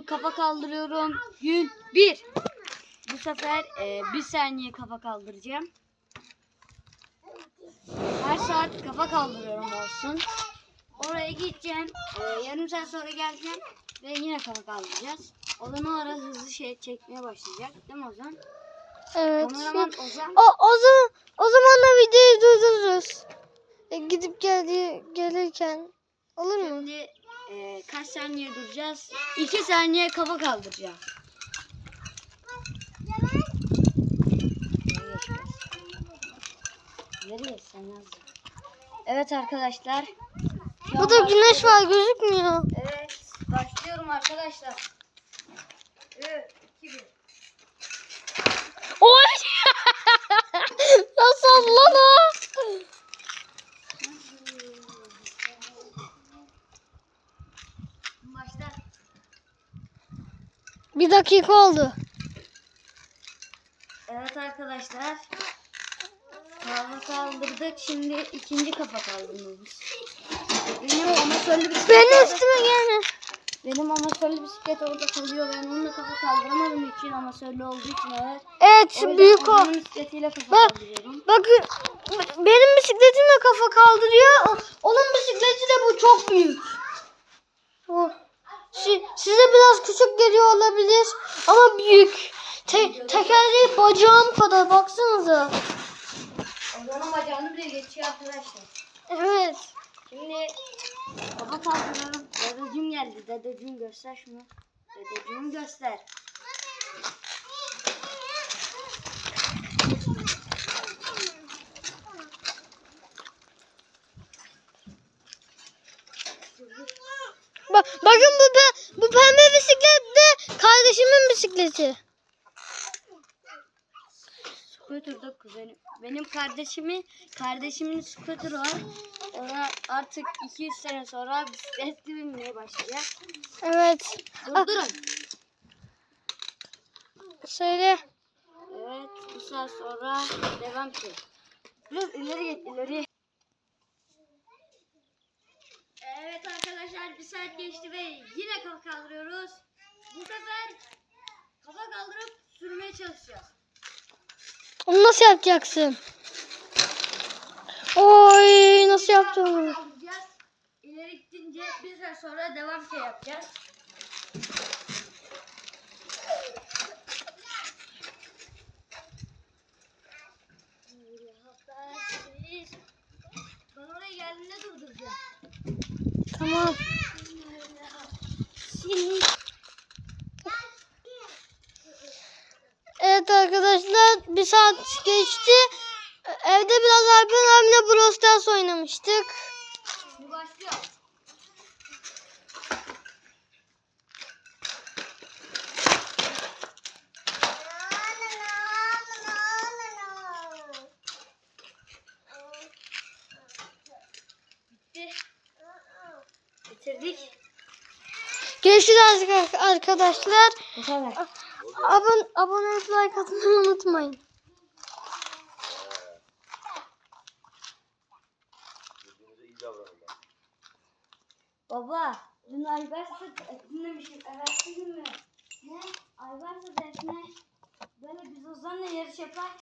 Şimdi kafa kaldırıyorum. Gün 1. Bu sefer e, bir saniye kafa kaldıracağım. Her saat kafa kaldırıyorum olsun. Oraya gideceğim. e, yarım saat sonra geleceğim. Ve yine kafa kaldıracağız. Ozan o ara hızlı şey çekmeye başlayacak. Değil mi Ozan? Evet. Kameraman Ozan. O, o zaman o zaman da videoyu durdururuz. E, gidip geldi gelirken olur mu? Şimdi e, kaç saniye duracağız? 2 saniye kafa kaldıracağım. Evet arkadaşlar. Burada güneş var gözükmüyor. Evet. Başlıyorum arkadaşlar. 3, 2, 1. Oy! Nasıl lan o? Başla. Bir dakika oldu. Evet arkadaşlar. Kafa kaldırdık. Şimdi ikinci kafa kaldırmamız. Benim amatörlü bisiklet Benim orada- üstüme gelme. Benim amatörlü bisiklet orada kalıyor. Ben onunla kafa kaldıramadığım için amatörlü olduğu için evet. Evet O büyük o. Ozan'ın bisikletiyle kafa Bak. kaldırıyorum. Bakın benim bisikletimle kafa kaldırıyor. Onun bisikleti de bu çok büyük. Bu. Si- size biraz küçük geliyor olabilir ama büyük. Te tekerleği bacağım kadar baksanıza. Ozan'ın bacağını bile geçiyor arkadaşlar. Evet. Şimdi kafa kaldırıyorum. Dedeciğim geldi. Dedeciğim göster şunu. Dedeciğim göster. Bak bakın bu pe bu pembe bisiklet de kardeşimin bisikleti. Scooter'da kuzenim. Benim kardeşimi, kardeşimin scooter var. Ona artık 200 sene sonra bisiklet binmeye başlayacak. Evet. Ah, Durdurun. söyle. Evet, bir saat sonra devam ki. Biraz ileri git, ileri. Evet arkadaşlar bir saat geçti ve yine kafa kaldırıyoruz. Bu sefer kafa kaldırıp sürmeye çalışacağız. Onu nasıl yapacaksın? Oy nasıl yaptın onu? Kaldıracağız. İleri gittince bir saat sonra devam ki yapacağız. Ben oraya geldiğinde durduracağım. Tamam. Evet arkadaşlar bir saat geçti. Evde biraz Alpen abimle Brawl Stars oynamıştık. Başlıyor. Bitirdik. Görüşürüz arkadaşlar. Kadar. Abone, abone like atmayı unutmayın. Baba, dün Aybars'a dinlemişim. Evet, gün mü? Ne? Aybars'a defne. Böyle biz Ozan'la yarış yaparken